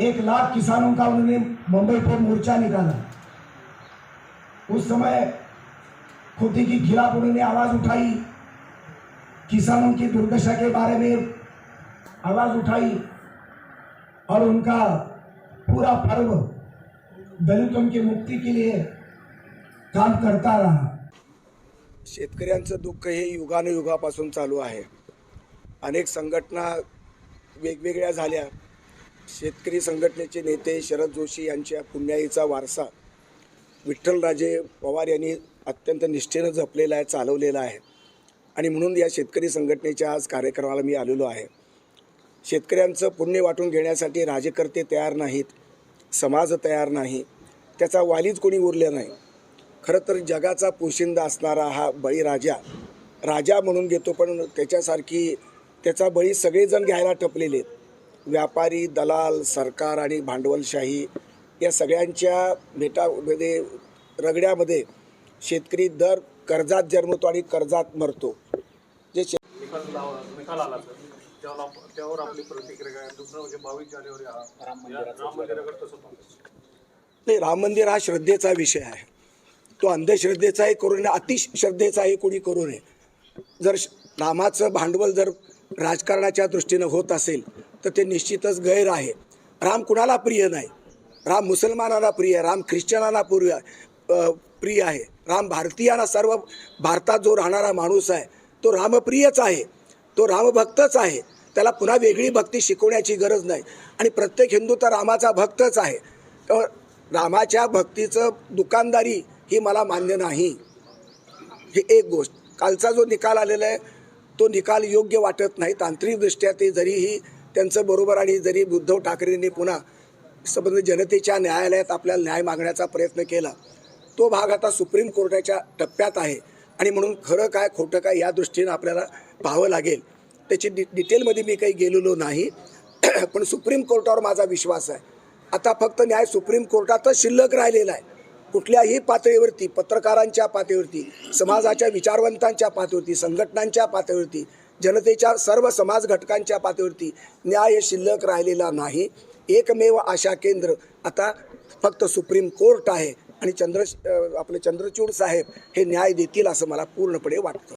एक लाख किसानों का उन्होंने मुंबई पर मोर्चा निकाला। उस समय खुदी की खिलाफ उन्होंने आवाज उठाई। किसानों की दुर्दशा के बारे में आवाज उठाई और उनका पूरा पर्व दलितों की मुक्ति के लिए काम करता रहा। शेतकऱ्यांचं दुःख हे युगानुयुगापासून चालू आहे. अनेक संघटना वेगवेगळ्या झाल्या. शेतकरी संघटनेचे नेते शरद जोशी यांच्या पुण्याईचा वारसा विठ्ठलराजे पवार यांनी अत्यंत निष्ठेनं जपलेला आहे चालवलेला आहे. आणि म्हणून या शेतकरी संघटनेच्या आज कार्यक्रमाला मी आलेलो आहे. शेतकऱ्यांचं पुण्य वाटून घेण्यासाठी राजकर्ते तयार नाहीत समाज तयार नाही त्याचा वालीच कोणी उरले नाही. खरं तर जगाचा पोशिंदा असणारा हा बळीराजा राजा म्हणून घेतो पण त्याच्यासारखी त्याचा बळी सगळेजण घ्यायला टपलेले आहेत. व्यापारी दलाल सरकार आणि भांडवलशाही या सगळ्यांच्या भेटामध्ये म्हणजे रगड्यामध्ये शेतकरी दर कर्जात जन्मतो आणि कर्जात मरतो. जे निकाल आला त्यावर आपली प्रतिक्रिया दुसरं म्हणजे बावीस जानेवारी राम नाही राम मंदिर हा श्रद्धेचा विषय आहे. तो अंधश्रद्धेचाही करू नये अतिश्रद्धेचाही कोणी करू नये. जर श- रामाचं भांडवल जर राजकारणाच्या दृष्टीनं होत असेल तर ते निश्चितच गैर आहे. राम कुणाला प्रिय नाही? राम मुसलमानाला प्रिय आहे राम ख्रिश्चनाला प्रिय प्रिय आहे. राम भारतीयांना सर्व भारतात जो राहणारा माणूस आहे तो रामप्रियच आहे. तो रामभक्तच आहे. त्याला पुन्हा वेगळी भक्ती शिकवण्याची गरज नाही. आणि प्रत्येक हिंदू तर रामाचा भक्तच आहे. तर रामाच्या भक्तीचं दुकानदारी ही मला मान्य नाही. ही एक गोष्ट. कालचा जो निकाल आलेला आहे तो निकाल योग्य वाटत नाही. तांत्रिकदृष्ट्या ते जरीही त्यांचं बरोबर आणि जरी उद्धव ठाकरेंनी पुन्हा संबंध जनतेच्या न्यायालयात आपल्याला न्याय मागण्याचा प्रयत्न केला तो भाग आता सुप्रीम कोर्टाच्या टप्प्यात आहे. आणि म्हणून खरं काय खोटं काय या दृष्टीनं आपल्याला पाहावं लागेल. त्याची डि डिटेलमध्ये मी काही गेलेलो नाही. पण सुप्रीम कोर्टावर माझा विश्वास आहे. आता फक्त न्याय सुप्रीम कोर्टातच शिल्लक राहिलेला आहे. कुठल्याही पातळीवरती पत्रकारांच्या पातळीवरती समाजाच्या विचारवंतांच्या पातळीवरती संघटनांच्या पातळीवरती जनतेच्या सर्व समाज घटकांच्या पातळीवरती न्याय शिल्लक राहिलेला नाही. एकमेव आशा केंद्र आता फक्त सुप्रीम कोर्ट आहे आणि चंद्र आपले चंद्रचूड साहेब हे न्याय देतील असं मला पूर्णपणे वाटतं.